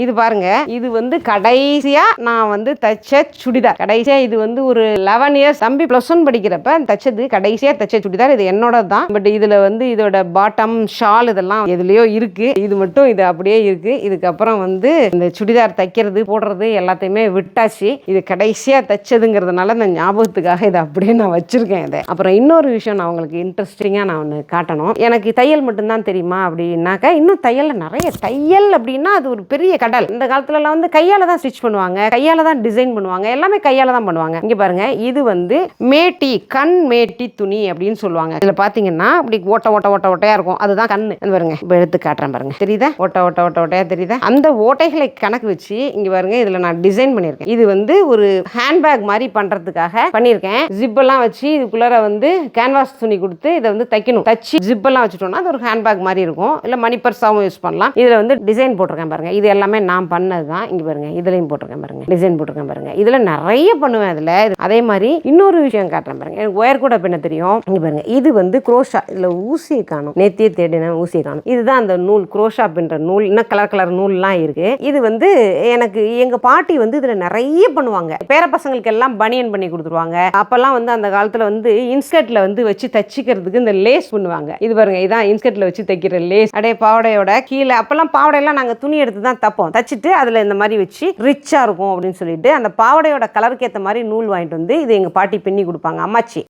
இது பாருங்க இது வந்து கடைசியா நான் வந்து தச்ச சுடிதார். கடைசியா இது வந்து ஒரு லெவன் இயர்ஸ் தம்பி ப்ளஸ் ஒன் படிக்கிறப்ப தச்சது கடைசியா தச்ச சுடிதார். இது என்னோட தான். பட் இதுல வந்து இதோட பாட்டம் ஷால் இதெல்லாம் எதுலயோ இருக்கு. இது மட்டும் இது அப்படியே இருக்கு. இதுக்கப்புறம் வந்து இந்த சுடிதார் தைக்கிறது போடுறது எல்லாத்தையுமே விட்டாச்சு. இது கடைசியா தச்சதுங்கிறதுனால இந்த ஞாபகத்துக்காக இதை அப்படியே நான் வச்சிருக்கேன் இதை. அப்புறம் இன்னொரு விஷயம் நான் உங்களுக்கு இன்ட்ரெஸ்டிங்காக நான் ஒன்று காட்டணும். எனக்கு தையல் மட்டும்தான் தெரியுமா அப்படின்னாக்கா இன்னும் தையலில் நிறைய தையல் அப்படின்னா அது ஒரு பெரிய கடல் இந்த காலத்துலலாம் வந்து கையால் தான் ஸ்டிச் பண்ணுவாங்க. கையால் தான் டிசைன் பண்ணுவாங்க. எல்லாமே கையால் தான் பண்ணுவாங்க. இங்கே பாருங்க இது வந்து மேட்டி கண் மேட்டி துணி அப்படின்னு சொல்லுவாங்க. இதில் பார்த்தீங்கன்னா அப்படி ஓட்ட ஓட்ட ஓட்ட ஓட்டையாக இருக்கும். அதுதான் கண்ணு. பாருங்க இப்போ எடுத்து காட்டுறேன் பாருங்க. தெரியுதா? ஓட்ட ஓட்ட ஓட்ட ஓட்டையாக தெரியுதா? அந்த ஓட்டைகளை கணக்கு வச்சு இங்கே பாருங்க இதில் நான் டிசைன் பண்ணியிருக்கேன். இது வந்து ஒரு ஹேண்ட்பேக் மாதிரி பண்ணுறதுக்காக பண்ணியிருக்கேன். ஜிப்பெல்லாம் வச்சு இதுக்குள்ளார வந்து கேன்வாஸ் துணி கொடுத்து இதை வந்து தைக்கணும். தச்சு ஜிப்பெல்லாம் வச்சுட்டோம்னா அது ஒரு ஹேண்ட்பேக் மாதிரி இருக்கும். இல்லை மணி பர்ஸாகவும் யூஸ் பண்ணலாம். இதில் வந்து டிசைன் போட்டிருக்கேன் பாருங்க. இது எல்லாமே நான் பண்ணது தான் இங்கே பாருங்க இதுலையும் போட்டிருக்கேன் பாருங்க டிசைன் போட்டிருக்கேன் பாருங்க. இதில் நிறைய பண்ணுவேன் அதில். அதே மாதிரி இன்னொரு விஷயம் காட்டுறேன் பாருங்க. எனக்கு ஒயர் கூட பின்ன தெரியும். இங்கே பாருங்க இது வந்து குரோஷா இதில் ஊசியை காணும். நேத்தியே தேடின ஊசியை காணும். இதுதான் அந்த நூல் குரோஷா பின்ற நூல். இன்னும் கலர் கலர் நூல்லாம் இருக்கு. இது வந்து எனக்கு எங்கள் பாட்டி வந்து இதில் நிறைய பண்ணுவாங்க. பேர பசங்களுக்கு எல்லாம் பனியன் பண்ணி கொடுத்துருவாங்க. அப்போல்லாம் வந்து அந்த காலத்தில் வந்து இன்ஸ்கர்ட்டில் வந்து வச்சு தச்சிக்கிறதுக்கு இந்த லேஸ் பண்ணுவாங்க. இது பாருங்க இதான் இன்ஸ்கர்ட்டில் வச்சு தைக்கிற லேஸ் அடைய பாவடையோட கீழே அப்பெல்லாம் பாவடையெல்லாம் நாங்கள் துணி எடுத்து தான் தப்போம். தைச்சிட்டு அதில் இந்த மாதிரி வச்சு ரிச்சாக இருக்கும் அப்படின்னு சொல்லிட்டு அந்த பாவடையோட கலருக்கு ஏற்ற மாதிரி நூல் வாங்கிட்டு வந்து இது எங்கள் பாட்டி பின்னி கொடுப்பாங்க. அம்மாச்சி.